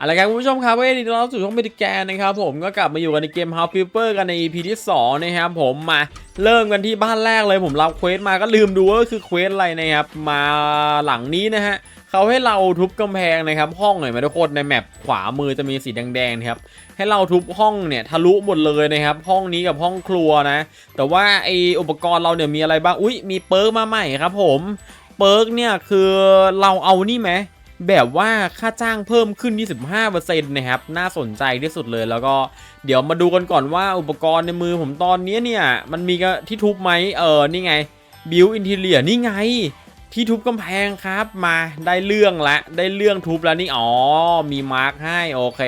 อาละครับคุณผู้ชมครับวันนี้เราสู่ช่องเมดิแกนนะครับผมก็กลับมาอยู่กันในเกม House Flipper กันใน EP ที่2นะครับผมมาเริ่มกันที่บ้านแรกเลยผมรับเควสมาก็ลืมดูว่าคือเควสอะไรนะครับมาหลังนี้นะฮะเขาให้เราทุบกำแพงนะครับห้องหน่อยไหมทุกคนในแมปขวามือจะมีสีแดงๆนะครับให้เราทุบห้องเนี่ยทะลุหมดเลยนะครับห้องนี้กับห้องครัวนะ แต่ว่าไออุปกรณ์เราเนี่ยมีอะไรบ้างอุ้ยมีเปิร์กมาใหม่ครับผมเปิร์กเนี่ยคือเราเอานี่ไหม แบบว่าค่าจ้างเพิ่มขึ้น 25%นะครับ น่าสนใจที่สุดเลย แล้วก็เดี๋ยวมาดูกันก่อนว่าอุปกรณ์ในมือผมตอนนี้เนี่ย มันมีก็ที่ทุบไหมเออ นี่ไง บิวอินทีเลียนี่ไง ที่ทุบกำแพงครับ มาได้เรื่องละ ได้เรื่องทุบแล้วนี่ อ๋อ มีมาร์คให้ โอเค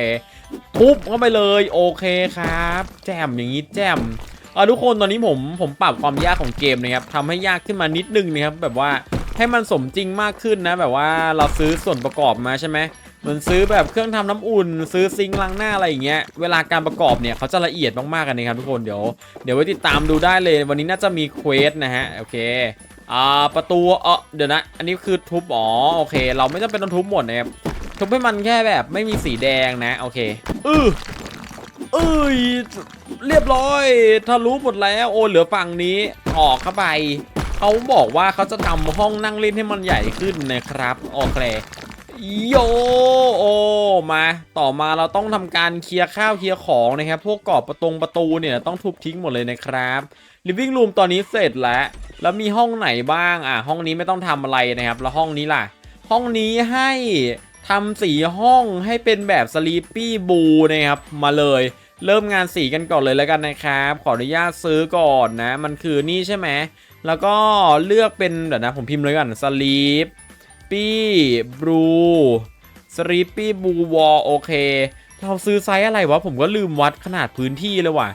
ทุบเข้าไปเลย โอเคครับ แจมอย่างนี้แจมเออทุกคนตอนนี้ผมผมปรับความยากของเกมนะครับทำให้ยากขึ้นมานิดนึงนะครับแบบว่า ให้มันสมจริงมากขึ้นนะ แบบว่าเราซื้อส่วนประกอบมาใช่ไหมเหมือนซื้อแบบเครื่องทำน้ำอุ่น ซื้อซิงค์ล้างหน้าอะไรอย่างเงี้ยเวลาการประกอบเนี่ยเขาจะละเอียดมากๆกันนะครับทุกคนเดี๋ยวเดี๋ยวไว้ติดตามดูได้เลย วันนี้น่าจะมีเควสนะฮะโอเคอ่าประตูเออเดี๋ยวนะ อันนี้คือทุบอ๋อโอเค เราไม่จำเป็นต้องทุบหมดนะครับทุบให้มันแค่แบบไม่มีสีแดงนะโอเคอือเอ้ยเรียบร้อยทะลุหมดแล้วโอ้เหลือฝั่งนี้ออกเข้าไป เขาบอกว่าเขาจะทำห้องนั่งเล่นให้มันใหญ่ขึ้นนะครับโอเคโยโอมาต่อมาเราต้องทำการเคลียร์ข้าวเคลียร์ของนะครับ พวกกรอบประตงประตูเนี่ยต้องทุบทิ้งหมดเลยนะครับลิฟวิ่งรูมตอนนี้เสร็จแล้ว แล้วมีห้องไหนบ้างอะห้องนี้ไม่ต้องทำอะไรนะครับ แล้วห้องนี้ล่ะ ห้องนี้ให้ทำสีห้องให้เป็นแบบสลีปปี้บูนะครับ มาเลย เริ่มงานสีกันก่อนเลยแล้วกันนะครับ ขออนุญาตซื้อก่อนนะ มันคือนี่ใช่ไหม แล้วก็เลือกเป็นเดี๋ยวนะผมพิมพ์เลยก่อนสลีปปี้บลูสลีปปี้บูวอลโอเค เราซื้อไซส์อะไรวะ ผมก็ลืมวัดขนาดพื้นที่เลยว่ะ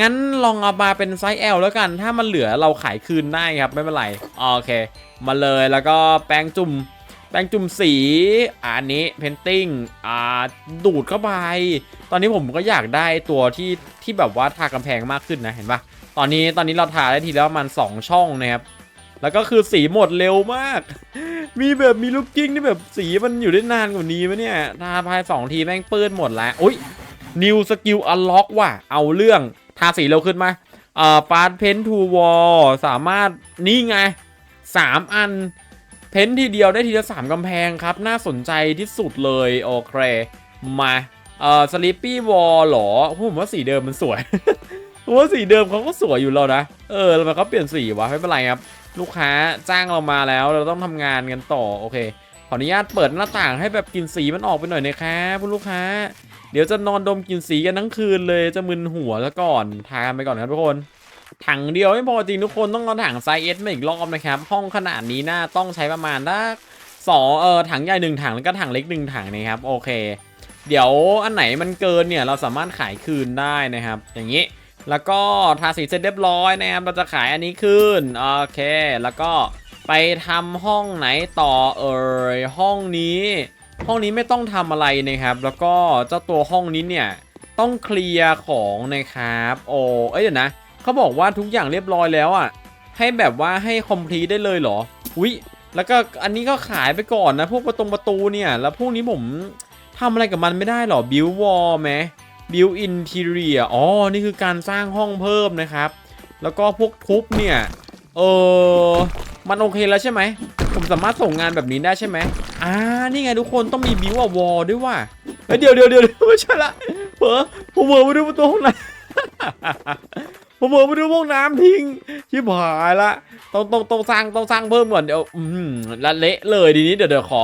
งั้นลองเอามาเป็นไซส์ L แล้วกัน ถ้ามันเหลือเราขายคืนได้ครับ ไม่เป็นไร โอเค มาเลยแล้วก็แป้งจุ่มแป้งจุ่มสีอันนี้เพนติ้งอ่าดูดเข้าไป ตอนนี้ผมก็อยากได้ตัวที่ที่แบบว่าทากำแพงมากขึ้นนะเห็นปะ ตอนนี้ตอนนี้เราทาได้ทีแล้วมัน2ช่องนะครับแล้วก็คือสีหมดเร็วมาก มีแบบมีลูกกิ้งที่แบบสีมันอยู่ได้นานกว่านี้ไหมเนี่ยทาภาย2ทีแม่งเปื้อนหมดแล้วอุ้ย New Skill Unlock ว่ะ เอาเรื่องทาสีเร็วขึ้นไหมเอ่อฟาสเพนทูวอลสามารถนี่ไง 3 อัน เพ้นทีเดียวได้ทีละสามกำแพงครับ น่าสนใจที่สุดเลย โอเค มา เอ่อสลิปปี้วอลหรอผมว่าสีเดิมมันสวย ว่าสีเดิมเขาก็สวยอยู่แล้วนะ เออแล้วมันเขาเปลี่ยนสีวะไม่เป็นไรครับ ลูกค้าจ้างเรามาแล้วเราต้องทำงานกันต่อโอเค ขออนุญาตเปิดหน้าต่างให้แบบกลินสีมันออกไปหน่อยนะครับคุณลูกค้า เดี๋ยวจะนอนดมกลินสีกันทั้งคืนเลยจะมึนหัวแล้วก่อนทานไปก่อนครับทุกคน ถังเดียวไม่พอจริงทุกคนต้องเอาถังไซส์เอสมาอีกรอบนะครับ ห้องขนาดนี้น่าต้องใช้ประมาณถ้าสองเออถังใหญ่หนึ่งถังแล้วก็ถังเล็กหนึ่งถังนะครับโอเค เดี๋ยวอันไหนมันเกินเนี่ยเราสามารถขายคืนได้นะครับ อย่างนี้ แล้วก็ทาสีเสร็จเรียบร้อยนะครับเราจะขายอันนี้ขึ้นโอเค แล้วก็ไปทำห้องไหนต่อเอ่ยห้องนี้ ห้องนี้ไม่ต้องทำอะไรนะครับ แล้วก็เจ้าตัวห้องนี้เนี่ยต้องเคลียร์ของนะครับโอ้เอ้ยเดี๋ยวนะเขาบอกว่าทุกอย่างเรียบร้อยแล้วอะให้แบบว่าให้คอมพลีได้เลยเหรอวิแล้วก็อันนี้ก็ขายไปก่อนนะพวกประตูประตูเนี่ย แล้วพวกนี้ผมทำอะไรกับมันไม่ได้เหรอบิววอลไหม บิวอินทีเรียอ๋อ นี่คือการสร้างห้องเพิ่มนะครับ แล้วก็พวกทุบเนี่ย เออมันโอเคแล้วใช่ไหม ผมสามารถส่งงานแบบนี้ได้ใช่ไหมอ่า นี่ไงทุกคนต้องมีบิวอะวอลด้วยว่ะเดี๋ยวเดี๋ยวเดี๋ยวไม่ใช่ละเผลอผมเผลอมาดูประตูห้องน้ำผมเผลอมาดูห้องน้ำทิ้งชิบหายละ ต้องต้องต้องสร้างต้องสร้างเพิ่มก่อนเดี๋ยว อืมละเละเลยดีนี้เดี๋ยวเดี๋ยวขอ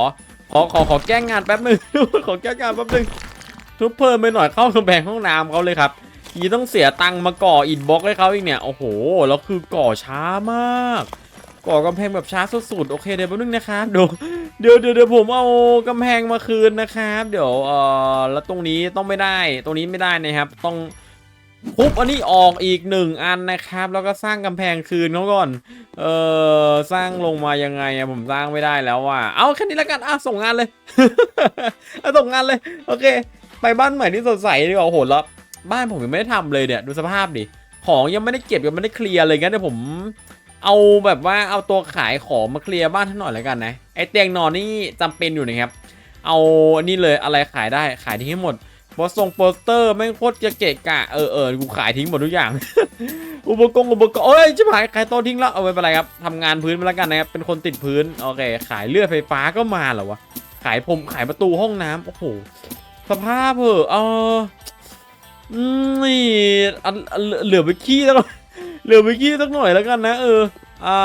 ขอขอขอแก้งานแป๊บหนึงขอแก้งานแป๊บหนึง ทุบเพิ่มไปหน่อยเข้ากำแพงห้องน้ำเขาเลยครับยีต้องเสียตังค์มาก่ออินบ็อกให้เขาอีกเนี่ยโอ้โหแล้วคือก่อช้ามาก ก่อกำแพงแบบช้าสุดๆโอเคเดี๋ยวแป๊บนึงนะครับเดี๋ยวเดี๋ยวเดี๋ยวผมเอากำแพงมาคืนนะครับเดี๋ยวเออแล้วตรงนี้ต้องไม่ได้ตรงนี้ไม่ได้นะครับ ต้องทุบอันนี้ออกอีกหนึ่งอันนะครับ แล้วก็สร้างกำแพงคืนเขาก่อนเออสร้างลงมายังไงอะผมสร้างไม่ได้แล้วว่ะเอาแค่นี้แล้วกันอะส่งงานเลยเอาส่งงานเลยโอเค ไปบ้านใหม่ที่สดใสดีกว่าโหแล้วบ้านผมยังไม่ได้ทำเลยเนี่ยดูสภาพดิของยังไม่ได้เก็บยังไม่ได้เคลียร์เลยงั้นเดี๋ยวผม เอาแบบว่าเอาตัวขายของมาเคลียร์บ้านท่านหน่อยแล้วกันนะไอเตียงนอนนี่จำเป็นอยู่นะครับเอาอันนี้เลยอะไรขายได้ขายทิ้งให้หมดโปสทรงโปสเตอร์แม่งโคตรจะเกะกะเออเออกูขายทิ้งหมดทุกอย่าง อุปกรณ์อุปกรณ์โอ้ยจะหายขายโต๊ะทิ้งแล้วเอาไม่เป็นไรครับทำงานพื้นไปแล้วกันนะครับเป็นคนติดพื้นโอเค ขายเลือดไฟฟ้าก็มาเหรอวะขายผมขายประตูห้องน้ำโอ้โห สภาพเหอะเอออืมนี่อันเหลือไปขี้แล้วเหลือไปขี้สักหน่อยแล้วกันนะ เออ อ่า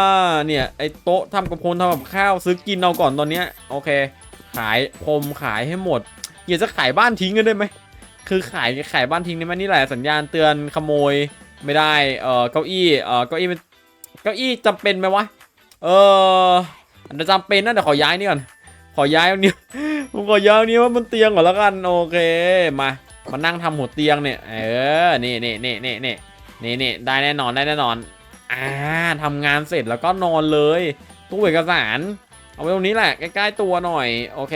เนี่ย ไอโต๊ะทำกับโพนทำกับข้าวซื้อกินเอาก่อนตอนเนี้ย โอเค ขายพรมขายให้หมดอยากจะขายบ้านทิ้งกันได้ไหม คือขายขายบ้านทิ้งได้ไหมนี่แหละสัญญาณเตือนขโมยไม่ได้ เออเก้าอี้ เออเก้าอี้มันเก้าอี้จำเป็นไหมวะ เอออันจะจำเป็นนะเดี๋ยวขอย้ายนี่ก่อน ขอย้ายนี้ผมขอย้ายนี้ว่ามันเตียงก่อนแล้วกันโอเคมามานั่งทำหัวเตียงเนี่ยเออนี่นี่นี่นี่นี่นี่นี่ได้แน่นอนได้แน่นอนอ่าทำงานเสร็จแล้วก็นอนเลยตู้เอกสาร เอาไว้ตรงนี้แหละใกล้ๆตัวหน่อยโอเค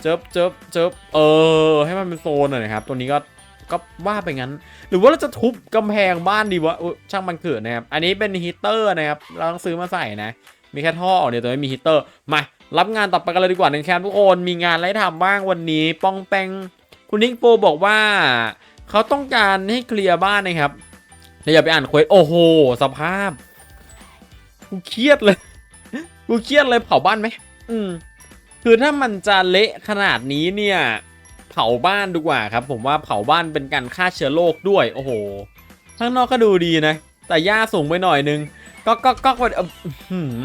เจิบเจิบเจิบเออ ให้มันเป็นโซนหน่อยครับตัวนี้ก็ก็ว่าไปงั้น หรือว่าเราจะทุบกำแพงบ้านดีวะช่างมันเกิดนะครับ อันนี้เป็นฮีเตอร์นะครับ เราต้องซื้อมาใส่นะ มีแค่ท่อเดี๋ยวตัวนี้มีฮีเตอร์ มา รับงานต่อไปกันเลยดีกว่าหนะครับทุกคนมีงานอะไรทำบ้างวันนี้ป้องแปงคุณนิกโปบอกว่า เขาต้องการให้เคลียร์บ้านนะครับเดี๋ยวอย่าไปอ่านเควสโอ้โหสภาพกูเครียดเลยกูเครียดเลยเผาบ้านไหมอืมคือถ้ามันจะเละขนาดนี้เนี่ย เผาบ้านดีกว่าครับ ผมว่าเผาบ้านเป็นการฆ่าเชื้อโรคด้วยโอ้โหข้างนอกก็ดูดีนะ แต่หญ้าสูงไปหน่อยนึงก็ก็ก็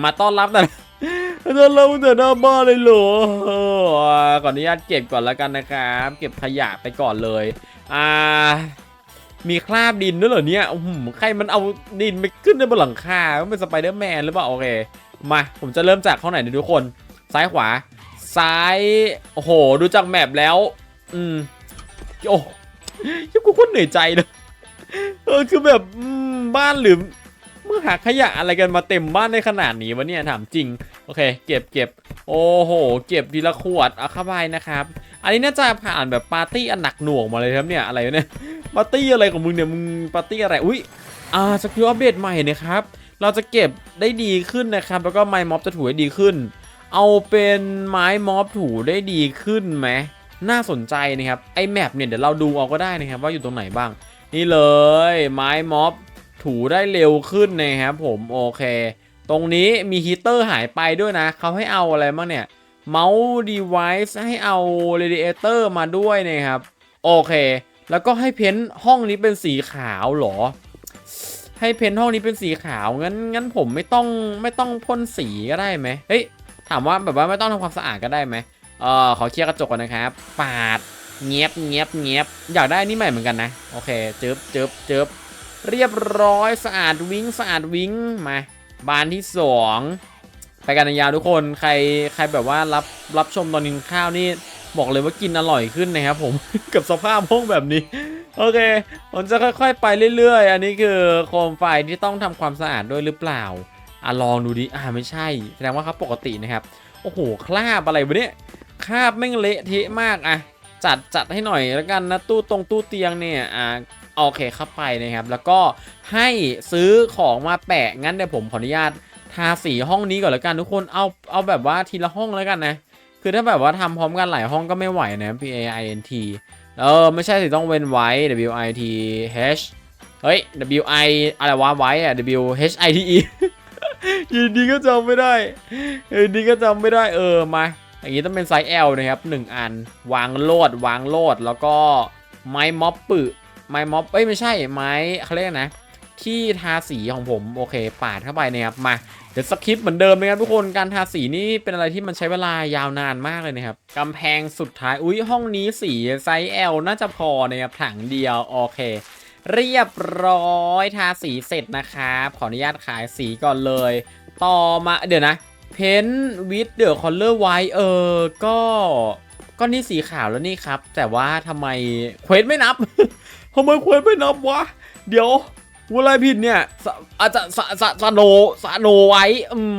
มาต้อนรับแต่ ต้อนรับแต่หน้าบ้านเลยเหรอเออขอนุญาตเก็บก่อนแล้วกันนะครับ เก็บขยะไปก่อนเลย อ่า มีคราบดินด้วยเหรอเนี่ยใครมันเอาดินไปขึ้นในบนหลังคามันเป็นสไปเดอร์แมนหรือเปล่าโอเค มา ผมจะเริ่มจากข้างไหนดีทุกคน ซ้ายขวา ซ้าย โอ้โห ดูจากแมปแล้ว อืม โอ้ยังกูโคตรเหนื่อยใจเลยเออคือแบบบ้านหรือ มึงหาขยะอะไรกันมาเต็มบ้านได้ขนาดนี้วะเนี่ยถามจริง โอเค เก็บเก็บโอ้โห เก็บทีละขวดเอาเข้าไปนะครับ อันนี้น่าจะผ่านแบบปาร์ตี้อันหนักหน่วงมาเลยครับเนี่ยอะไรเนี่ยปาร์ตี้อะไรของมึงเนี่ยมึงปาร์ตี้อะไรอุ้ยอ่าสกิลอัปเดตใหม่นะครับเราจะเก็บได้ดีขึ้นนะครับ แล้วก็ไม้ม็อบจะถูได้ดีขึ้น เอาเป็นไม้ม็อบถูได้ดีขึ้นไหมน่าสนใจนะครับไอแมปเนี่ยเดี๋ยวเราดูเอาก็ได้นะครับ ว่าอยู่ตรงไหนบ้าง นี่เลยไม้ม็อบ ถูได้เร็วขึ้นนะครับผมโอเค ตรงนี้มีฮีเตอร์หายไปด้วยนะเขาให้เอาอะไรบ้างเนี่ยเมาส์ดีไวซ์ให้เอาเรดิเอเตอร์มาด้วยนะครับโอเค แล้วก็ให้เพ้นท์ห้องนี้เป็นสีขาวเหรอ ให้เพ้นท์ห้องนี้เป็นสีขาวงั้นงั้นผมไม่ต้องไม่ต้องพ่นสีก็ได้ไหมเฮ้ยถามว่าแบบว่าไม่ต้องทำความสะอาดก็ได้ไหมเออขอเคลียร์กระจกก่อนนะครับ ปาดเงียบเงียบเงียบอยากได้นนี่ใหม่เหมือนกันนะ โอเคเจิบเจิบเจิบ เรียบร้อยสะอาดวิ้งสะอาดวิ้งมาบานที่สองไปกันยาวทุกคนใครใครแบบว่ารับรับชมตอนกินข้าวนี่บอกเลยว่ากินอร่อยขึ้นนะครับผมกับสภาพห้องแบบนี้ โอเคผมจะค่อย ๆ ไปเรื่อย ๆ อันนี้คือโคมไฟที่ต้องทำความสะอาดด้วยหรือเปล่าอะลองดูดิอ่าไม่ใช่แสดงว่าเขาปกตินะครับ โอ้โหคราบอะไรวะเนี่ยคราบแม่งเละเทะมากอะจัดจัดให้หน่อยแล้วกันนะตู้ตรงตู้เตียงเนี่ยอ่า โอเคเข้าไปนะครับ แล้วก็ให้ซื้อของมาแปะงั้นเดี๋ยวผมขออนุญาตทาสีห้องนี้ก่อนแล้วกันทุกคนเอาเอาแบบว่าทีละห้องแล้วกันนะ คือถ้าแบบว่าทำพร้อมกันหลายห้องก็ไม่ไหวนะ P A I N T เออไม่ใช่สิต้องเว้นไว้ W I T H เฮ้ย W I อะไรวะไว้อะ W H I T E ยินดีก็จำไม่ได้ยินดีก็จำไม่ได้เออมา อย่างนี้ต้องเป็นไซส์ L นะครับหนึ่งอัน วางโลดวางโลดแล้วก็ไม้ม็อบปึ ไม้ม็อบเอ้ยไม่ใช่ไม้เขาเรียกนะที่ทาสีของผมโอเค ปาดเข้าไปนะครับมาเดี๋ยวสคริปต์เหมือนเดิมนะครับทุกคนการทาสีนี่เป็นอะไรที่มันใช้เวลายาวนานมากเลยนะครับกำแพงสุดท้ายอุ้ยห้องนี้สีไซส์ L น่าจะพอนะครับถังเดียวโอเค เรียบร้อยทาสีเสร็จนะครับขออนุญาตขายสีก่อนเลย ต่อมาเดี๋ยวนะเพนวิดเดอร์คอลเลอร์ไวเออก็ก็นี่สีขาวแล้วนี่ครับ แต่ว่าทำไมเควสไม่นับ ทำไมควสไม่นับวะ เดี๋ยวกูอะไรผิดเนี่ยอาจจะสะสะสะโนสะโนไว้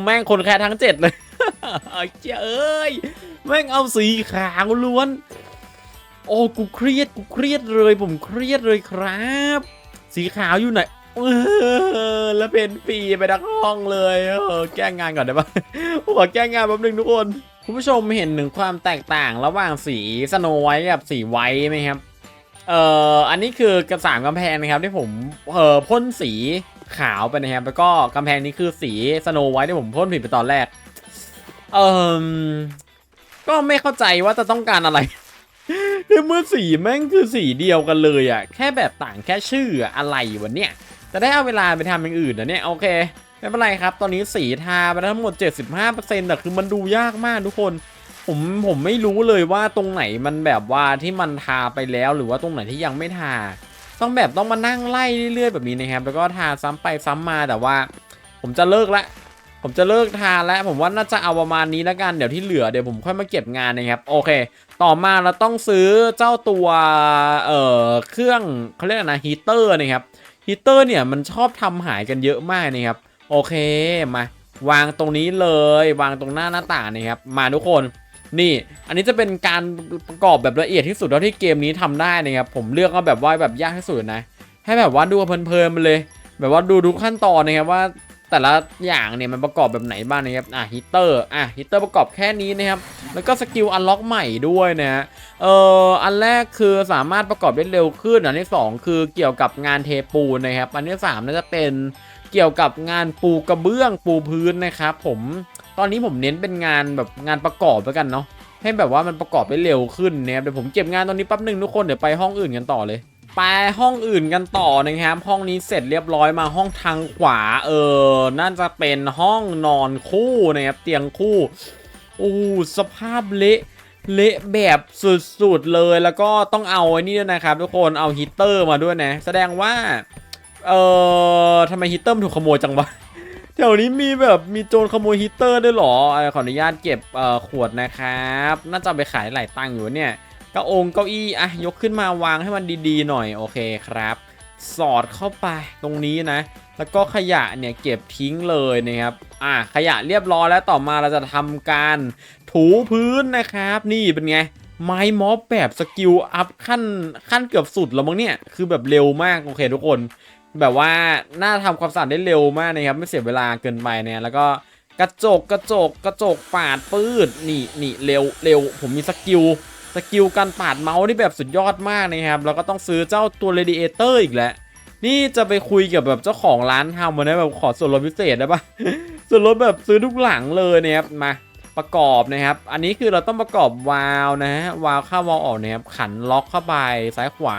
แม่งคนแค่ทั้งเจ็ดเลยเจ้ยเอ้ยแม่งเอาสีขาวล้วน โอ้กูเครียดกูเครียดเลยผมเครียดเลยครับ สีขาวอยู่ไหนแล้วเป็นฟีไปทั้งห้องเลยเออแก้งานก่อนได้ปะผมขอแก้งานแป๊บนึงทุกคน คุณผู้ชมเห็นถึงความแตกต่างระหว่างสีสโนไวท์กับสีไวท์ไหมครับ เอ่ออันนี้คือกระสามกำแพงนะครับที่ผมเอ่อพ่นสีขาวไปนะครับแล้วก็กำแพงนี้คือสีสโนไวท์ที่ผมพ่นผิดไปตอนแรก เอ่อก็ไม่เข้าใจว่าจะต้องการอะไรในเมื่อสีแม่งคือสีเดียวกันเลยอะแค่แบบต่างแค่ชื่ออะอะไรวะเนี่ยจะได้เอาเวลาไปทำอย่างอื่นนะเนี่ยโอเคไม่เป็นไรครับ ตอนนี้สีทาไปทั้งหมด 75%แต่คือมันดูยากมากทุกคน ผมผมไม่รู้เลยว่าตรงไหนมันแบบว่าที่มันทาไปแล้วหรือว่าตรงไหนที่ยังไม่ทา ต้องแบบต้องมานั่งไล่เรื่อยๆแบบนี้นะครับ แล้วก็ทาซ้ำไปซ้ำมาแต่ว่า ผมจะเลิกละผมจะเลิกทาแล้ว ผมว่าน่าจะเอาประมาณนี้แล้วกันเดี๋ยวที่เหลือเดี๋ยวผมค่อยมาเก็บงานนะครับโอเค ต่อมาเราต้องซื้อเจ้าตัวเอ่อเครื่องเขาเรียกนะฮีเตอร์นะครับฮีเตอร์เนี่ยมันชอบทำหายกันเยอะมากนะครับโอเคมาวางตรงนี้เลยวางตรงหน้าหน้าต่างนะครับมาทุกคน นี่ อันนี้จะเป็นการประกอบแบบละเอียดที่สุดเท่าที่เกมนี้ทำได้นะครับ ผมเลือกเอาแบบว่าแบบยากที่สุดนะ ให้แบบว่าดูเพลินๆไปเลย แบบว่าดูทุกขั้นตอนนะครับว่าแต่ละอย่างเนี่ยมันประกอบแบบไหนบ้างนะครับ อะฮีเตอร์ อะฮีเตอร์ประกอบแค่นี้นะครับ แล้วก็สกิลอันล็อกใหม่ด้วยนะฮะ เอ่อ อันแรกคือสามารถประกอบได้เร็วขึ้น อันที่สองคือเกี่ยวกับงานเทปูนนะครับ อันที่สามน่าจะเป็นเกี่ยวกับงานปูกระเบื้องปูพื้นนะครับผม ตอนนี้ผมเน้นเป็นงานแบบงานประกอบแล้วกันเนาะให้แบบว่ามันประกอบได้เร็วขึ้นนะครับเดี๋ยวผมเก็บงานตรงนี้แป๊บหนึ่งทุกคนเดี๋ยวไปห้องอื่นกันต่อเลย ไปห้องอื่นกันต่อนะครับ ห้องนี้เสร็จเรียบร้อยมาห้องทางขวาเออน่าจะเป็นห้องนอนคู่นะครับเตียงคู่โอ้สภาพเละเละแบบสุดๆเลยแล้วก็ต้องเอาไอ้นี่ด้วยนะครับ ทุกคนเอาฮีเตอร์มาด้วยนะ แสดงว่าเออทำไมฮีเตอร์ถูกขโมยจังวะ แถวนี้มีแบบมีโจรขโมยฮีตเตอร์ด้วยเหรอขออนุญาตเก็บขวดนะครับ น่าจะไปขายหลายตังค์อยู่เนี่ยก้าองเก้าอี้อะยกขึ้นมาวางให้มันดีๆหน่อยโอเคครับ สอดเข้าไปตรงนี้นะ แล้วก็ขยะเนี่ยเก็บทิ้งเลยนะครับอะขยะเรียบร้อยแล้วต่อมาเราจะทำการถูพื้นนะครับ นี่เป็นไงไม้มอบแบบสกิลอัพขั้นขั้นเกือบสุดแล้วมั้งเนี่ย คือแบบเร็วมาก โอเคทุกคน แบบว่าน่าทำความสะอาดได้เร็วมากนะครับไม่เสียเวลาเกินไปเนี่ยแล้วก็กระจกกระจกกระจกปาดปืดนี่นี่เร็วเร็วผมมีสกิลสกิลการปาดเมาส์ที่แบบสุดยอดมากนะครับแล้วก็ต้องซื้อเจ้าตัวเรดิเอเตอร์อีกแล้วนี่จะไปคุยกับแบบเจ้าของร้านทำวันนี้แบบขอส่วนลดพิเศษได้ปะส่วนลดแบบซื้อทุกหลังเลยนะครับมาประกอบนะครับ อันนี้คือเราต้องประกอบวาล์วนะฮะวาล์วเข้าวาล์วออกนะครับขันล็อกเข้าไปซ้ายขวา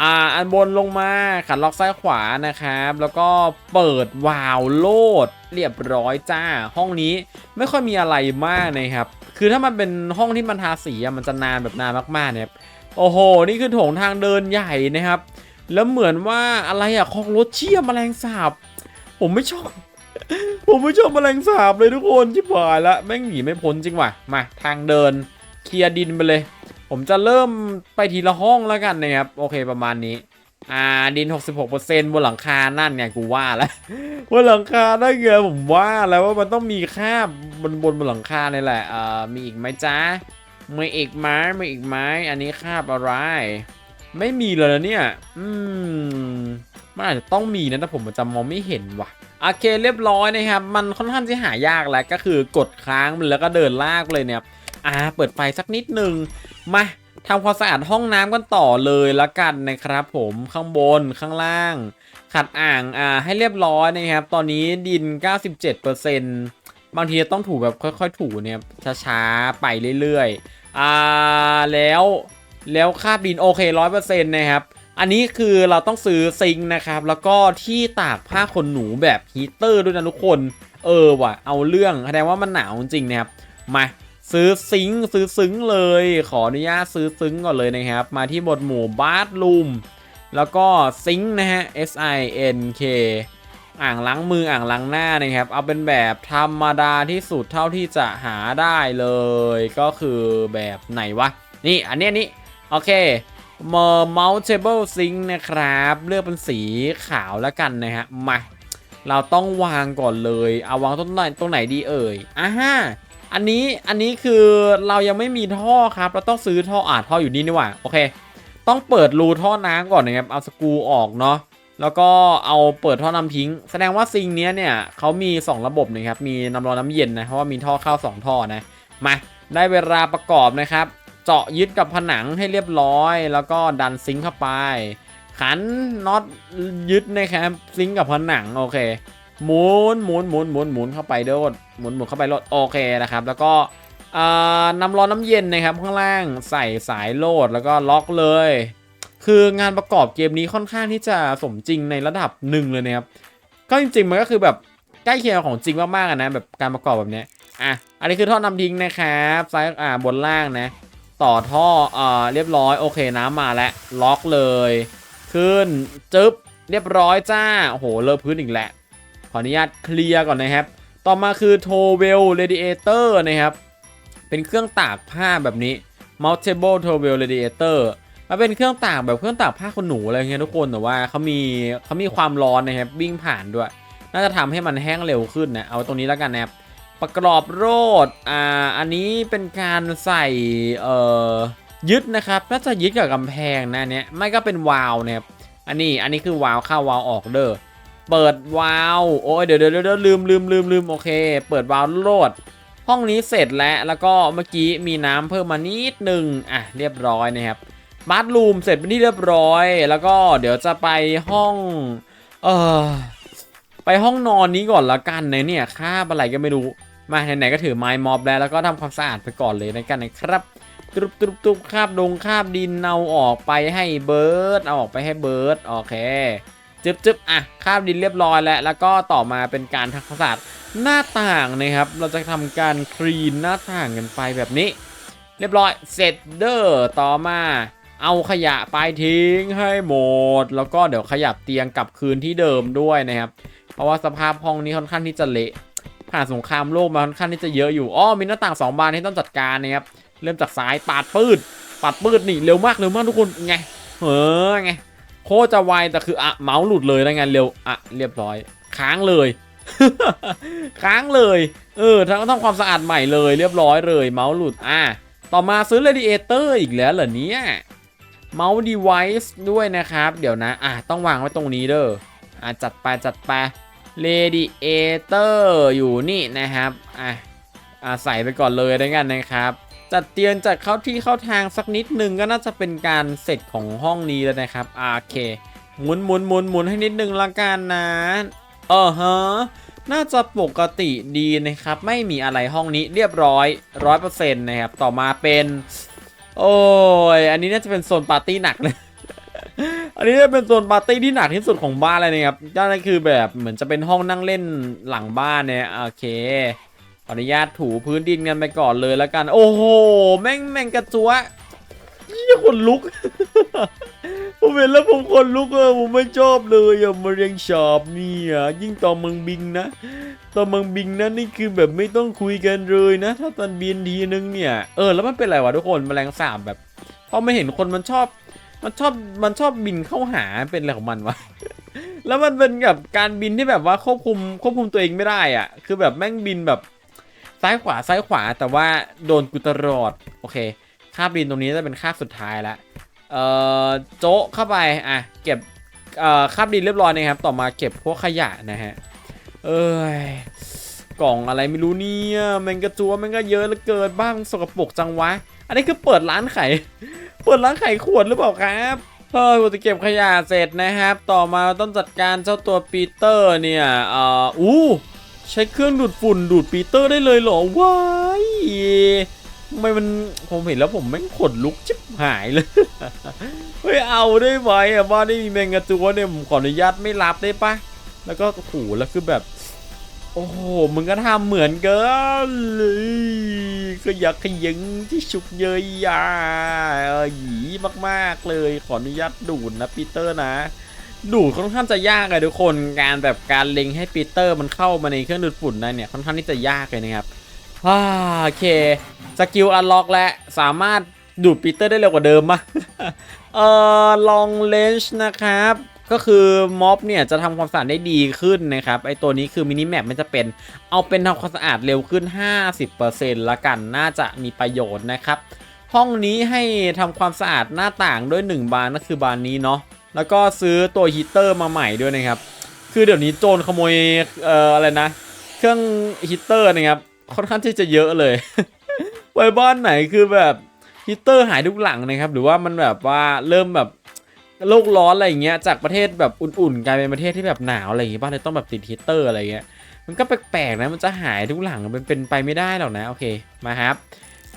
อ่าอันบนลงมาขันล็อกซ้ายขวานะครับ แล้วก็เปิดวาล์วโลดเรียบร้อยจ้า ห้องนี้ไม่ค่อยมีอะไรมากนะครับ คือถ้ามันเป็นห้องที่มันทาสีมันจะนานแบบนานมากๆเนี่ยโอ้โห นี่คือโถงทางเดินใหญ่นะครับ แล้วเหมือนว่าอะไรอะคลองรถเชี่ยมแมลงสาบ ผมไม่ชอบ ผมไม่ชอบแมลงสาบเลยทุกคนชิบหายละแม่งหนีไม่พ้นจริงว่ะ มาทางเดิน เคลียร์ดินไปเลย ผมจะเริ่มไปทีละห้องแล้วกันนะครับ โอเคประมาณนี้ อ่าดิน 66%บนหลังคานั่นไงกูว่าแล้วบนหลังคาได้เงผมว่าแล้วว่ามันต้องมีคาบบนบนบนหลังคาเนี่ยแหละเอ่อมีอีกไหมจ๊ะมีอีกไหมมีอีกไหมอันนี้คาบอะไร ไม่มีเลยนะเนี่ย อืมมันอาจจะต้องมีนะแต่ผมจำมองไม่เห็นว่ะโอเคเรียบร้อยนะครับ มันค่อนข้างที่หายากแล้วก็คือกดค้างมันแล้วก็เดินลากเลยเนี่ย อ่าเปิดไฟสักนิดหนึ่งมาทำความสะอาดห้องน้ำกันต่อเลยละกันนะครับ ผมข้างบนข้างล่าง ขัดอ่างอ่าให้เรียบร้อยนะครับ ตอนนี้ดิน 97%บางทีต้องถูแบบค่อย ๆ ถูเนี่ยช้าๆไปเรื่อยๆอ่าแล้วแล้วคาบดินโอเค100%นะครับ อันนี้คือเราต้องซื้อซิงค์นะครับ แล้วก็ที่ตากผ้าขนหนูแบบฮีเตอร์ด้วยนะทุกคน เออว่ะ เอาเรื่องแสดงว่ามันหนาวจริงนะครับ มา ซื้อซิงซื้อซึ้งเลย ขออนุญาตซื้อซึ้งก่อนเลยนะครับ มาที่หมวดหมู่บาร์ลูมแล้วก็ซิงนะฮะ S I N K อ่างล้างมืออ่างล้างหน้านะครับ เอาเป็นแบบธรรมดาที่สุดเท่าที่จะหาได้เลย ก็คือแบบไหนวะ นี่อันเนี้ยนี่โอเคมอ mountable sink นะครับ เลือกเป็นสีขาวแล้วกันนะฮะมาเราต้องวางก่อนเลย เอาวางตรงไหนตรงไหนดีเอ่ยอ่าฮะ อันนี้อันนี้คือเรายังไม่มีท่อครับ เราต้องซื้อท่ออ่าท่ออยู่นี่นี่หว่าโอเค ต้องเปิดรูท่อน้ำก่อนนะครับเอาสกูออกเนาะแล้วก็เอาเปิดท่อน้ำทิ้ง แสดงว่าซิงเนี้ยเนี่ยเขามี 2 ระบบนะครับมีน้ำร้อนน้ำเย็นนะเพราะว่ามีท่อเข้า2ท่อนะมาได้เวลาประกอบนะครับ เจาะยึดกับผนังให้เรียบร้อย แล้วก็ดันซิงเข้าไป ขันน็อตยึดนะครับซิงกับผนังโอเคหมุนหมุนหมุนหมุนหมุนเข้าไปโดด หมุนหมุนเข้าไปโดดโอเคนะครับ แล้วก็นำร้อนน้ำเย็นนะครับข้างล่างใส่สายโหลดแล้วก็ล็อกเลย คืองานประกอบเกมนี้ค่อนข้างที่จะสมจริงในระดับหนึ่งเลยนะครับก็จริงๆมันก็คือแบบใกล้เคียงของจริงมากๆนะแบบการประกอบแบบเนี้ยอะอันนี้คือท่อนำทิ้งนะครับซ้ายอ่าบนล่างนะ ต่อท่ออ่าเรียบร้อยโอเคน้ำมาแล้วล็อกเลย ขึ้นจึ๊บเรียบร้อยจ้าโอ้โหเลอะพื้นอีกแหละขออนุญาตเคลียร์ก่อนนะครับ ต่อมาคือ t o w e l Radiator นะครับ เป็นเครื่องตากผ้าแบบนี้ Multiple t o w e l Radiator มันเป็นเครื่องตากแบบเครื่องตากผ้าขนหนูอะไรเงี้ยทุกคนแต่ว่าเขามีเขามีความร้อนนะครับวิ่งผ่านด้วย น่าจะทำให้มันแห้งเร็วขึ้นนะเอาตรงนี้แล้วกันนะครับประกอบโรดอ่าอันนี้เป็นการใส่เอ่อยึดนะครับน่าจะยึดกับกำแพงนะอันเนี้ยไม่ก็เป็นวาล์วนะครับอันนี้อันนี้คือวาล์วเข้าวาล์วออกเด้อ เปิดวาล์วโอ้ยเดี๋ยวเดี๋ยวเดี๋ยวลืมลืมลืมลืมโอเค เปิดวาล์วโรดห้องนี้เสร็จแล้วแล้วก็เมื่อกี้มีน้ำเพิ่มมานิดนึงอะเรียบร้อยนะครับบัตรูมเสร็จเป็นที่เรียบร้อย แล้วก็เดี๋ยวจะไปห้องเออไปห้องนอนนี้ก่อนละกันนะเนี่ยคาบอะไรก็ไม่รู้มาไหนๆก็ถือไม้มอบแล้วแล้วก็ทำความสะอาดไปก่อนเลยนะกันนะครับตุบตุบตุบคาบดงคาบดินเอาออกไปให้เบิร์ดเอาออกไปให้เบิร์ดโอเค จึ๊บจึ๊บอะคาบดินเรียบร้อยแล้วแล้วก็ต่อมาเป็นการทำความสะหน้าต่างนะครับ เราจะทำการคลีนหน้าต่างกันไปแบบนี้ เรียบร้อยเสร็จเด้อต่อมาเอาขยะไปทิ้งให้หมด แล้วก็เดี๋ยวขยับเตียงกลับคืนที่เดิมด้วยนะครับ เพราะว่าสภาพห้องนี้ค่อนข้างที่จะเละผ่านสงครามโลกมาค่อนข้างที่จะเยอะอยู่อ้อมีหน้าต่างสองบานที่ต้องจัดการนะครับเริ่มจากซ้ายปาดปืดปาดปืดนี่เร็วมากเร็วมากทุกคนไงเออไง โคจะไวแต่คืออะเมาส์หลุดเลยแล้วไงเร็วอะเรียบร้อย ค้างเลย ค้างเลย เออทั้งทำความสะอาดใหม่เลยเรียบร้อยเลยเมาส์หลุดอะต่อมาซื้อ radiator อีกแล้วเหรอเนี่ยเมาส์ device ด้วยนะครับ เดี๋ยวนะอะต้องวางไว้ตรงนี้เด้ออะจัดไปจัดไป radiator อยู่นี่นะครับอะอะใส่ไปก่อนเลยได้กันนะครับ จัดเตียงจัดเข้าที่เข้าทางสักนิดหนึ่งก็น่าจะเป็นการเสร็จของห้องนี้แล้วนะครับโอเค หมุนหมุนหมุนหมุนให้นิดนึงละกันนะเออฮะน่าจะปกติดีนะครับ ไม่มีอะไรห้องนี้เรียบร้อยร้อยเปอร์เซ็นต์นะครับ ต่อมาเป็น โอ้ย อันนี้น่าจะเป็นโซนปาร์ตี้หนักเลย อันนี้จะเป็นโซนปาร์ตี้ที่หนักที่สุดของบ้านเลยนะครับนั่นคือแบบเหมือนจะเป็นห้องนั่งเล่นหลังบ้านเนี่ยโอเค อนุญาตถูพื้นดินกันไปก่อนเลยแล้วกัน โอ้โห แม่งแม่งกระจัวยี่คนลุก ผมเห็นแล้วผมคนลุกเลยผมไม่ชอบเลยอะมาเรียงชอบเนี่ยยิ่งตอนเมืองบิงนะตอนเมืองบิงนะนี่คือแบบไม่ต้องคุยกันเลยนะ ถ้าตอนบินทีนึงเนี่ยเออแล้วมันเป็นอะไรวะทุกคนแมลงสาบแบบพอไม่เห็นคนมันชอบ มันชอบมันชอบบินเข้าหาเป็นอะไรของมันวะแล้วมันเป็นแบบการบินที่แบบว่าควบคุมควบคุมตัวเองไม่ได้อะ คือแบบแม่งบินแบบ ซ้ายขวาซ้ายขวาแต่ว่าโดนกูตลอดโอเคคาบบินตรงนี้จะเป็นคาบสุดท้ายละเอ่อโจ๊ะเข้าไปอะเก็บเอ่อคาบดินเรียบร้อยนะครับ ต่อมาเก็บพวกขยะนะฮะเอ้ยกล่องอะไรไม่รู้เนี่ยแมงกระจัวมันก็เยอะเหลือเกินบ้างสกปรกจังวะ อันนี้คือเปิดร้านขายเปิดร้านขายขวดหรือเปล่าครับเฮ้ยกูจะเก็บขยะเสร็จนะครับ ต่อมาต้องจัดการเจ้าตัวปีเตอร์เนี่ยเอ่ออู้ ใช้เครื่องดูดฝุ่นดูดปีเตอร์ได้เลยเหรอว้ายทำไมมันผมเห็นแล้วผมแม่งขนลุกชิบหายเลยเฮ้ยเอาได้ไหมอะบ้านได้มีแมงกะจัวเนี่ยผมขออนุญาตไม่รับได้ปะแล้วก็โอ้โหแล้วคือแบบ โอ้โหมึงก็ทำเหมือนกินเลยก็อยากขยิงที่ฉุกเยยยาหยีมากๆเลย ขออนุญาตดูดนะปีเตอร์นะ ดูดค่อนข้างจะยากเลยทุกคนการแบบการเล็งให้ปีเตอร์มันเข้ามาในเครื่องดูดฝุ่นได้เนี่ยค่อนข้างที่จะยากเลยนะครับอ่าโอเคสกิลอันล็อกและสามารถดูดปีเตอร์ได้เร็วกว่าเดิมมะเอ่อลองเลนจ์นะครับก็คือม็อบเนี่ยจะทำความสะอาดได้ดีขึ้นนะครับไอตัวนี้คือมินิแมปมันจะเป็นเอาเป็นทำความสะอาดเร็วขึ้น 50%ละกันน่าจะมีประโยชน์นะครับ ห้องนี้ให้ทำความสะอาดหน้าต่างด้วย 1 บานนั่นคือบานนี้เนาะ แล้วก็ซื้อตัวฮีเตอร์มาใหม่ด้วยนะครับ คือเดี๋ยวนี้โจรขโมยเอ่ออะไรนะ เครื่องฮีเตอร์นะครับค่อนข้างที่จะเยอะเลยไปบ้านไหนคือแบบฮีเตอร์หายทุกหลังนะครับ หรือว่ามันแบบว่าเริ่มแบบโลกร้อนอะไรอย่างเงี้ยจากประเทศแบบอุ่นๆกลายเป็นประเทศที่แบบหนาวอะไรอย่างเงี้ยบ้านเลยต้องแบบติดฮีเตอร์อะไรเงี้ยมันก็แปลกๆนะมันจะหายทุกหลังมันเป็นไปไม่ได้หรอกนะโอเคมาครับ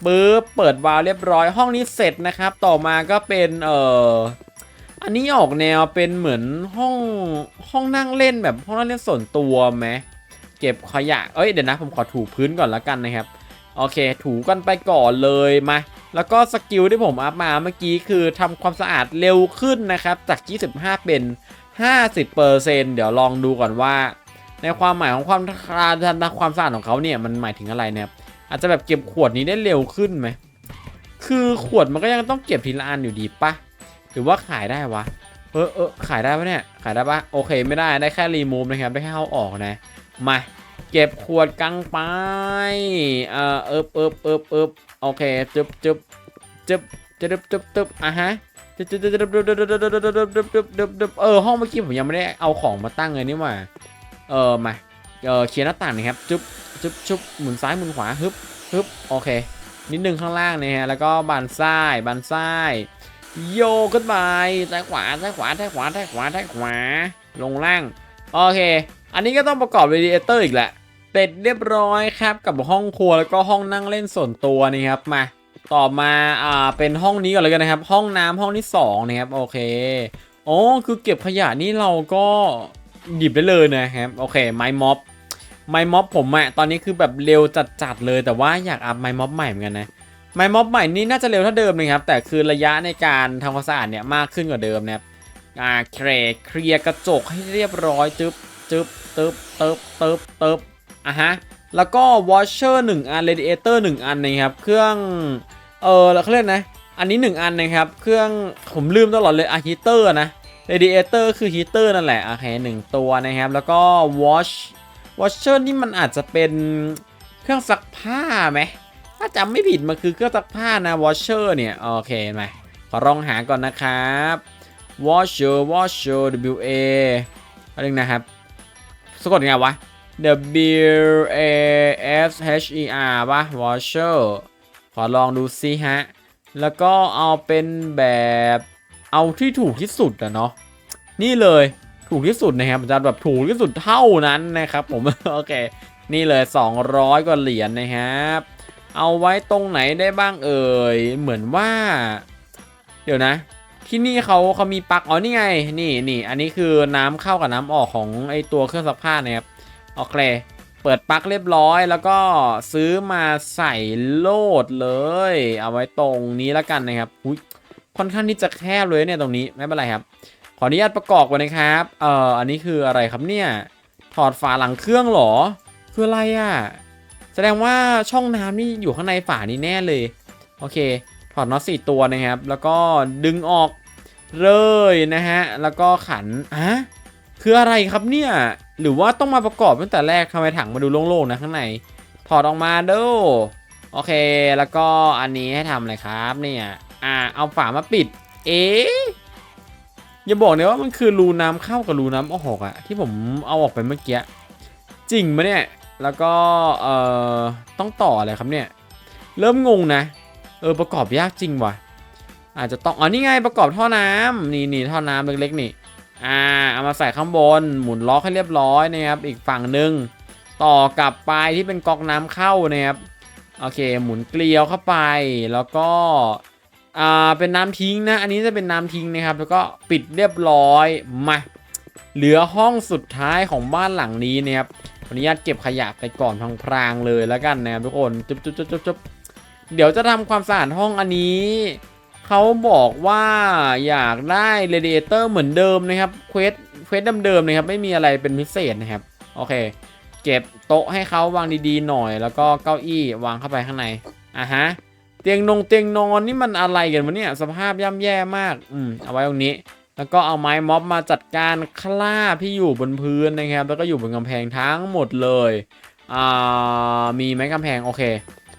ปึ๊บเปิดวาล์วเรียบร้อยห้องนี้เสร็จนะครับ ต่อมาก็เป็นเอ่อ อันนี้ออกแนวเป็นเหมือนห้องห้องนั่งเล่นแบบห้องนั่งเล่นส่วนตัวไหมเก็บขยะเอ้ยเดี๋ยวนะผมขอถูพื้นก่อนละกันนะครับ โอเค ถูกันไปก่อนเลยมา แล้วก็สกิลที่ผมอัพมาเมื่อกี้คือทำความสะอาดเร็วขึ้นนะครับ จาก 25 เป็น 50%เดี๋ยวลองดูก่อนว่า ในความหมายของความความสะอาดของเขาเนี่ยมันหมายถึงอะไรเนี่ยอาจจะแบบเก็บขวดนี้ได้เร็วขึ้นไหมคือขวดมันก็ยังต้องเก็บทีละอันอยู่ดีปะ หรือว่าขายได้วะ เออเออขายได้ปะเนี่ย ขายได้ปะโอเคไม่ได้ ได้แค่รีมูฟนะครับ ได้แค่เอาออกนะ มา เก็บขวดกางไป เออเอิบเอิบเอิบเอิบโอเคจึบจึบจึบจึบจึบจึบอะฮะเออห้องเมื่อกี้ผมยังไม่ได้เอาของมาตั้งเลยนี่ว่า เออมา เออเขียนหน้าต่างนะครับจุ๊บจุ๊บจุ๊บหมุนซ้ายหมุนขวาฮึบฮึบโอเค นิดนึงข้างล่างนะฮะแล้วก็บานซ้ายบานซ้าย โยขึ้นไปซ้ายขวาซ้ายขวาซ้ายขวาซ้ายขวาซ้ายขวา ลงล่าง โอเค อันนี้ก็ต้องประกอบเรดิเอเตอร์อีกแหละเสร็จเรียบร้อยครับกับห้องครัวแล้วก็ห้องนั่งเล่นส่วนตัวนะครับมา ต่อมาอ่าเป็นห้องนี้ก่อนเลยกันนะครับ ห้องน้ำห้องที่สองนะครับโอเคอ๋อคือเก็บขยะนี่เราก็หยิบได้เลยนะครับโอเคไม้ม็อบไม้ม็อบผมอะตอนนี้คือแบบเร็วจัดๆเลยแต่ว่าอยากอัพไม้ม็อบใหม่เหมือนกันนะ ไม้ม็อบใหม่นี่น่าจะเร็วเท่าเดิมเลยครับ แต่คือระยะในการทำความสะอาดเนี่ยมากขึ้นกว่าเดิมนะครับอ่าเคลียร์เคลียร์กระจกให้เรียบร้อยจึ๊บจึ๊บตึ๊บตึ๊บตึ๊บตึ๊บอะฮะแล้วก็ washer 1อัน radiator 1อันนะครับเครื่องเออแล้วเขาเรียกนะอันนี้ 1 อันนะครับ เครื่องผมลืมตลอดเลยอะ heater นะ radiator คือ heater นั่นแหละโอเคหนึ่งตัวนะครับ แล้วก็ wash washer นี่มันอาจจะเป็นเครื่องซักผ้าไหม ถ้าจำไม่ผิดมันคือเครื่องซักผ้านะ washer เนี่ย โอเคไหมขอลองหาก่อนนะครับ washer washer w a อะไรนะครับสะกดยังไงวะ W A S H E R ป่ะ washer ขอลองดูซิฮะ แล้วก็เอาเป็นแบบเอาที่ถูกที่สุดอะเนาะ นี่เลยถูกที่สุดนะครับจะแบบถูกที่สุดเท่านั้นนะครับผม โอเค นี่เลย 200 กว่าเหรียญนะครับ เอาไว้ตรงไหนได้บ้างเอ่ย เหมือนว่า เดี๋ยวนะ ที่นี่เขาเขามีปลั๊กอ๋อนี่ไง นี่นี่อันนี้คือน้ำเข้ากับน้ำออกของไอตัวเครื่องซักผ้านะครับโอเคเปิดปลั๊กเรียบร้อย แล้วก็ซื้อมาใส่โลดเลย เอาไว้ตรงนี้แล้วกันนะครับอุ๊ยค่อนข้างที่จะแคบเลยเนี่ยตรงนี้ไม่เป็นไรครับ ขออนุญาตประกอบก่อนนะครับ เอ่ออันนี้คืออะไรครับเนี่ย ถอดฝาหลังเครื่องหรอ คืออะไรอะ่ะ แสดงว่าช่องน้ำนี่อยู่ข้างในฝานี้แน่เลย โอเค ถอดน็อตสี่ตัวนะครับ แล้วก็ดึงออกเลยนะฮะ แล้วก็ขันอะคืออะไรครับเนี่ย หรือว่าต้องมาประกอบตั้งแต่แรกทำไมถังมาดูโล่งๆนะข้างใน ถอดออกมาดูโอเค แล้วก็อันนี้ให้ทำอะไรครับเนี่ยอ่า เอาฝามาปิด เอ๊ะอย่าบอกนะว่ามันคือรูน้ำเข้ากับรูน้ำออกอะที่ผมเอาออกไปเมื่อกี้ จริงไหมเนี่ย แล้วก็เอ่อต้องต่ออะไรครับเนี่ย เริ่มงงนะ เออประกอบยากจริงว่ะ อาจจะต้องอ๋อนี่ไงประกอบท่อน้ำนี่นี่ท่อน้ำเล็กๆนี่ อ่าเอามาใส่ข้างบนหมุนล็อกให้เรียบร้อยนะครับ อีกฝั่งหนึ่งต่อกับปลายที่เป็นก๊อกน้ำเข้านะครับโอเค หมุนเกลียวเข้าไปแล้วก็อ่าเป็นน้ำทิ้งนะ อันนี้จะเป็นน้ำทิ้งนะครับ แล้วก็ปิดเรียบร้อยมาเหลือห้องสุดท้ายของบ้านหลังนี้นะครับ อนุญาตเก็บขยะไปก่อนทางพลางเลยแล้วกันนะครับทุกคนจุ๊บจุ๊บจุ๊บจุ๊บจุ๊บเดี๋ยวจะทำความสะอาดห้องอันนี้เขาบอกว่าอยากได้เรดิเอเตอร์เหมือนเดิมนะครับเควสเควสเดิมๆนะครับไม่มีอะไรเป็นพิเศษนะครับโอเค เก็บโต๊ะให้เขาวางดีๆหน่อย แล้วก็เก้าอี้วางเข้าไปข้างในอะฮะเตียงนงเตียงนอนนี่มันอะไรกันวะเนี่ยสภาพย่ำแย่มาก อืมเอาไว้ตรงนี้ แล้วก็เอาไม้ม็อบมาจัดการคราที่อยู่บนพื้นนะครับ แล้วก็อยู่บนกำแพงทั้งหมดเลยอ่ามีไหมกำแพงโอเค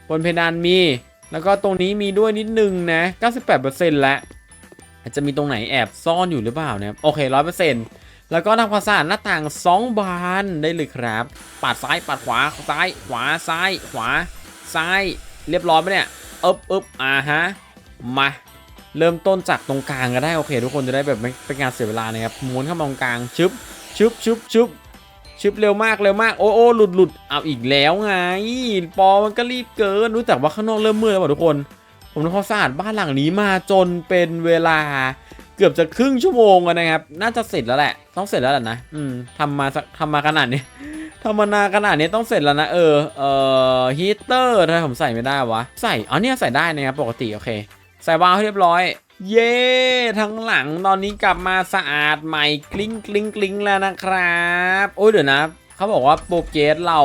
บนเพดานมี แล้วก็ตรงนี้มีด้วยนิดนึงนะ 98%แล้วอาจจะมีตรงไหนแอบซ่อนอยู่หรือเปล่านะครับโอเค 100%แล้วก็ทำความสะอาดหน้าต่าง 2 บานได้เลยครับ ปัดซ้ายปัดขวาซ้ายขวาซ้ายขวาซ้าย เรียบร้อยไหมเนี่ยอ๊บอ๊บอ่าฮะ มา เริ่มต้นจากตรงกลางก็ได้โอเค ทุกคนจะได้แบบไม่เป็นการเสียเวลานะครับม้วนเข้ามาตรงกลางชึบชึบชึบชึบชึบเร็วมากเร็วมากโอ้โอ้หลุดหลุดเอาอีกแล้วไง ปอมันก็รีบเกินรู้แต่ว่าข้างนอกเริ่มมืดแล้วทุกคน ผมทำความสะอาดบ้านหลังนี้มาจนเป็นเวลาเกือบจะครึ่งชั่วโมงแล้วนะครับ น่าจะเสร็จแล้วแหละ ต้องเสร็จแล้วแหละนะอืมทำมาสักทำมาขนาดนี้ทำมานาขนาดนี้ต้องเสร็จแล้วนะเออเออฮีเตอร์ทำไมผมใส่ไม่ได้วะใส่อ๋อเนี่ยใส่ได้นะครับปกติโอเค ใส่วาล์วให้เรียบร้อย เย้ทั้งหลังตอนนี้กลับมาสะอาดใหม่กลิ้งกลิ้งกลิ้งแล้วนะครับ โอ้ยเดี๋ยวนะเขาบอกว่าโปรเกสเรา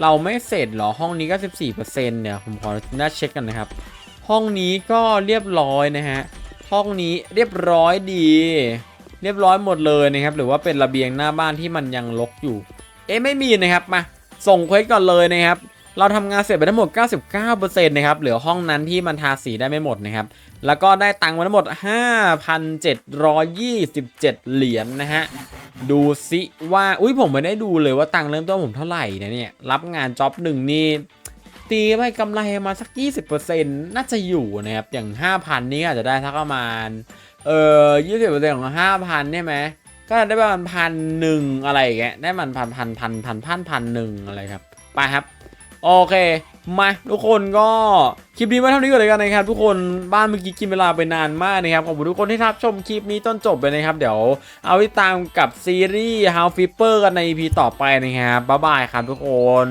เราไม่เสร็จเหรอห้องนี้ก็14%เนี่ยผมขอน่าเช็คกันนะครับ ห้องนี้ก็เรียบร้อยนะฮะห้องนี้เรียบร้อยดี เรียบร้อยหมดเลยนะครับหรือว่าเป็นระเบียงหน้าบ้านที่มันยังรกอยู่ เอ๊ะไม่มีนะครับมาส่งเควสก่อนเลยนะครับ เราทำงานเสร็จไปทั้งหมด 99%นะครับ เหลือห้องนั้นที่มันทาสีได้ไม่หมดนะครับ แล้วก็ได้ตังค์มาทั้งหมด 5,727 เหรียญนนะฮะ ดูซิว่า อุ้ยผมไม่ได้ดูเลยว่าตังค์เริ่มต้นผมเท่าไหร่นะเนี่ย รับงานจ็อบหนึ่งนี่ตีไปกำไรมาสัก 20%น่าจะอยู่นะครับ อย่าง 5,000 นี้อาจจะได้สักประมาณ เอ่อ20%ของ 5,000ใช่ไหมก็ได้ประมาณพันหนึ่งอะไรอย่างเงี้ย ได้มันพันพันพันพันพันพันหนึ่งอะไรครับ ไปครับ โอเค มาทุกคนก็คลิปนี้ไว้เท่านี้ก่อนเลยกันนะครับ ทุกคนบ้านเมื่อกี้กินเวลาไปนานมากนะครับขอบคุณทุกคนที่รับชมคลิปนี้ต้นจบไปนะครับ เดี๋ยวเอาไปตามกับซีรีส์ How Flipper กันใน EP ต่อไปนะครับบ๊ายบายครับทุกคน